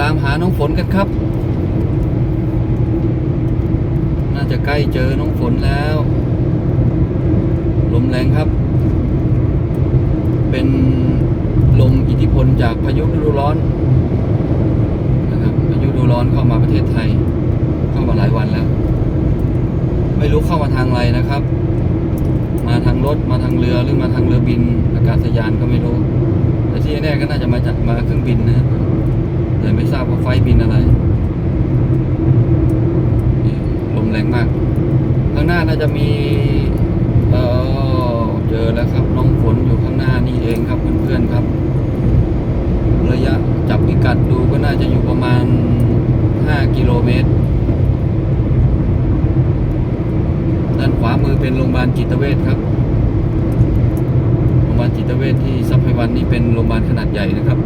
ตามหาน้องฝนกันครับ น่าจะใกล้เจอน้องฝนแล้ว ลมแรงครับ เป็นลมอิทธิพลจากพายุฤดูร้อนนะครับพายุฤดูร้อนเข้ามาประเทศไทย เข้ามาหลายวันแล้ว ไม่รู้เข้ามาทางอะไรนะครับ มาทางรถมาทางเรือหรือมาทางเรือบินอากาศยานก็ไม่รู้แต่ที่แน่ก็น่าจะมาจากมาเครื่องบินนะครับ แต่ไม่ทราบว่าไฟบินอะไรลมแรงมาก ข้างหน้าน่าจะมีเออเจอแล้วครับน้องฝนอยู่ข้างหน้านี่เองครับเพื่อนๆครับ ระยะจับพิกัดดูก็น่าจะอยู่ประมาณ 5 กิโลเมตรด้านขวามือเป็นโรงพยาบาลจิตเวชครับโรงพยาบาลจิตเวชที่ซับไพวันนี่เป็นโรงพยาบาลขนาดใหญ่นะครับ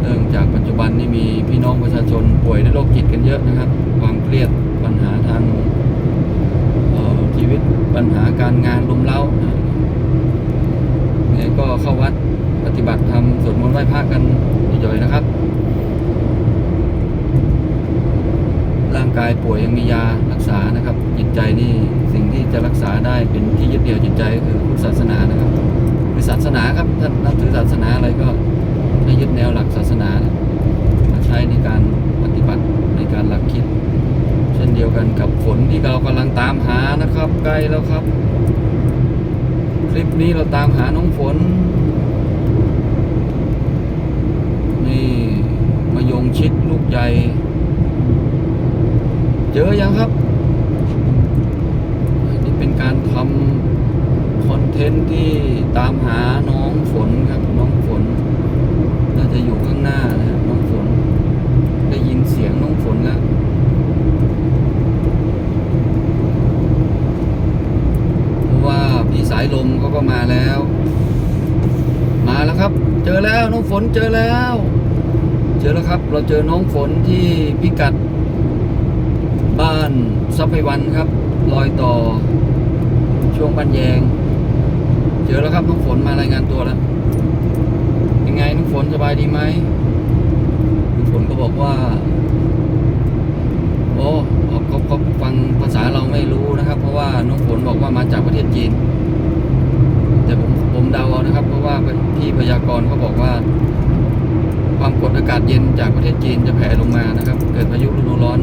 เนื่องจากปัจจุบันนี่มีพี่น้องประชาชนป่วยด้วยโรคจิตกันเยอะนะครับ ความเครียดปัญหาทางออชีวิตปัญหาการงานลุมเล้าเนี่ยก็เข้าวัดปฏิบัติธรรมสวดมนต์ไหว้พระกันย่อยๆนะครับ ร่างกายป่วยยังมียารักษานะครับ จิตใจนี่สิ่งที่จะรักษาได้เป็นที่ยึดเหนี่ยวจิตใจก็คือพุทธศาสนานะครับคือศาสนาครับท่านนับถือศาสนาอะไรก็ให้ยึดแนวหลักศาสนานะมาใช้ในการปฏิบัติในการหลักคิด เช่นเดียวกันกับฝนที่ เรากำลังตามหานะครับใกล้แล้วครับ คลิปนี้เราตามหาน้องฝน นี่มายงชิดลูกใหญ่ เจอยังครับ นี่เป็นการทำคอนเทนต์ที่ตามหาน้องฝนครับ น้องฝน น่าจะอยู่ข้างหน้านะน้องฝน ได้ยินเสียงน้องฝนแล้ว เพราะว่าพี่สายลมเขาก็มาแล้ว มาแล้ว ครับ เจอแล้วน้องฝนเจอแล้ว เจอแล้วครับ เราเจอน้องฝนที่พิกัด บ้านซับไพวันครับรอยต่อ ช่วงบ้านแยง เจอแล้วครับน้องฝนมารายงานตัวแล้วยังไงน้องฝนสบายดีไหมน้องฝนก็บอกว่า พยากรณ์เขาบอกว่า ความกดอากาศเย็นจากประเทศจีนจะแผ่ลงมานะครับ เกิดพายุฤดูร้อน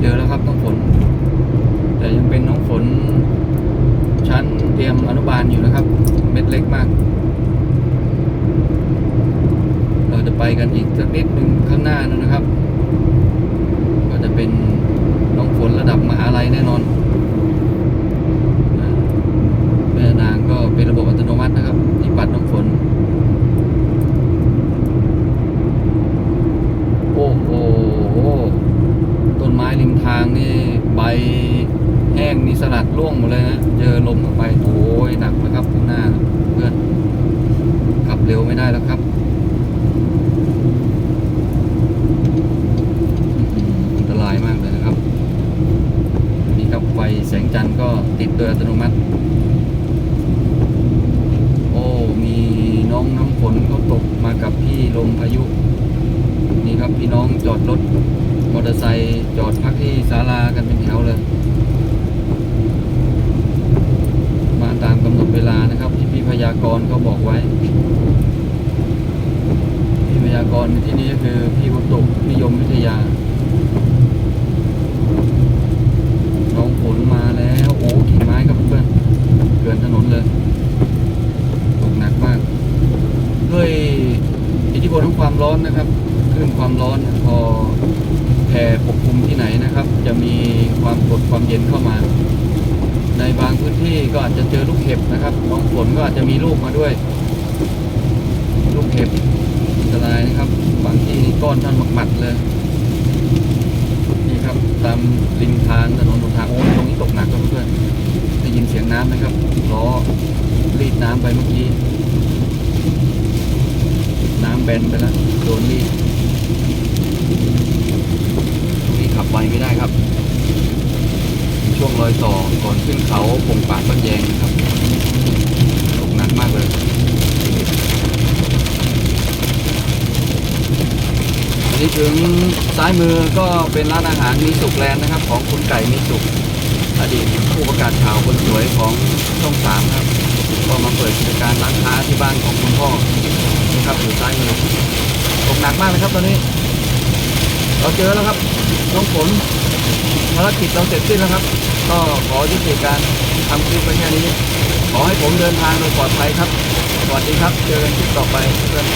เจอแล้วครับน้องฝน แต่ยังเป็นน้องฝน ชั้นเตรียมอนุบาลอยู่นะครับ เม็ดเล็กมาก เราจะไปกันอีกสักนิดหนึ่งข้างหน้านะครับ ก็จะเป็นน้องฝนระดับมหาลัยแน่นอนนะแม่นางก็เป็นระบบอัตโนมัตินะครับ ที่ปัดน้องฝน โอ้โห ต้นไม้ริมทางนี่ใบแห้งนี่ส ล่วงหมดเลยนะเจอลมเข้าไปโอ้ยหนักนะครับข้างหน้าเพื่อนขับเร็วไม่ได้แล้วครับอันตรายมากเลยนะครับ นี่ครับไฟแสงจันทร์ก็ติดโดยอัตโนมัติ โอ้มีน้องน้ำฝนเขาตกมากับพี่ลมพายุ นี่ครับพี่น้องจอดรถมอเตอร์ไซค์จอดพักที่ศาลากันเป็นแถวเลย มาตามกำหนดเว ลานะครับ ที่พี่พยากรณ์เขาบอกไว้ พี่พยากรณ์ที่นี้ก็คือพี่อุตุนิยมวิทยาน้องฝนมาแล้วโอ้กิ่งไม้ครับเพื่อนเกลื่อนถนนเลยตกหนักมาก ด้วยอิทธิพลของความร้อนนะครับคลื่นความร้อนพอแผ่ปกคลุมที่ไหนนะครับ จะมีความกดความเย็นเข้ามา ในบางพื้นที่ก็อาจจะเจอลูกเห็บนะครับน้องฝนก็อาจจะมีลูกมาด้วย ลูกเห็บอันตรายนะครับ บางที่นี่ก้อนท่านหมัดๆเลยนี่ครับตามริมทางถนนตรงทางโอ้ตรงนี้ตกหนักครับเพื่อนได้ยินเสียงน้ำไหมครับล้อรีดน้ำไปเมื่อกี้น้ำแบนไปแล้วโดนรีด ช่วงรอยต่อก่อนขึ้นเขาปงป่าต้นแยงครับตกหนักมากเลยอันนี้ถึงซ้ายมือก็เป็นร้านอาหารมีสุกแลนนะครับ ของคุณไก่มีสุกอดีตผู้ประกาศข่าวคนสวยของช่องสามครับก็มาเปิดกิจการร้านค้าที่บ้านของคุณพ่อนะครับอยู่ซ้ายมือตกหนักมากเลยครับตอนนี้ เราเจอแล้วครับน้องฝน ภารกิจเราเสร็จสิ้นแล้วครับ ก็ขอยุติการทำคลิปไปแค่นี้ ขอให้ผมเดินทางโดยปลอดภัยครับ สวัสดีครับ เจอกันคลิปต่อไปเพื่อน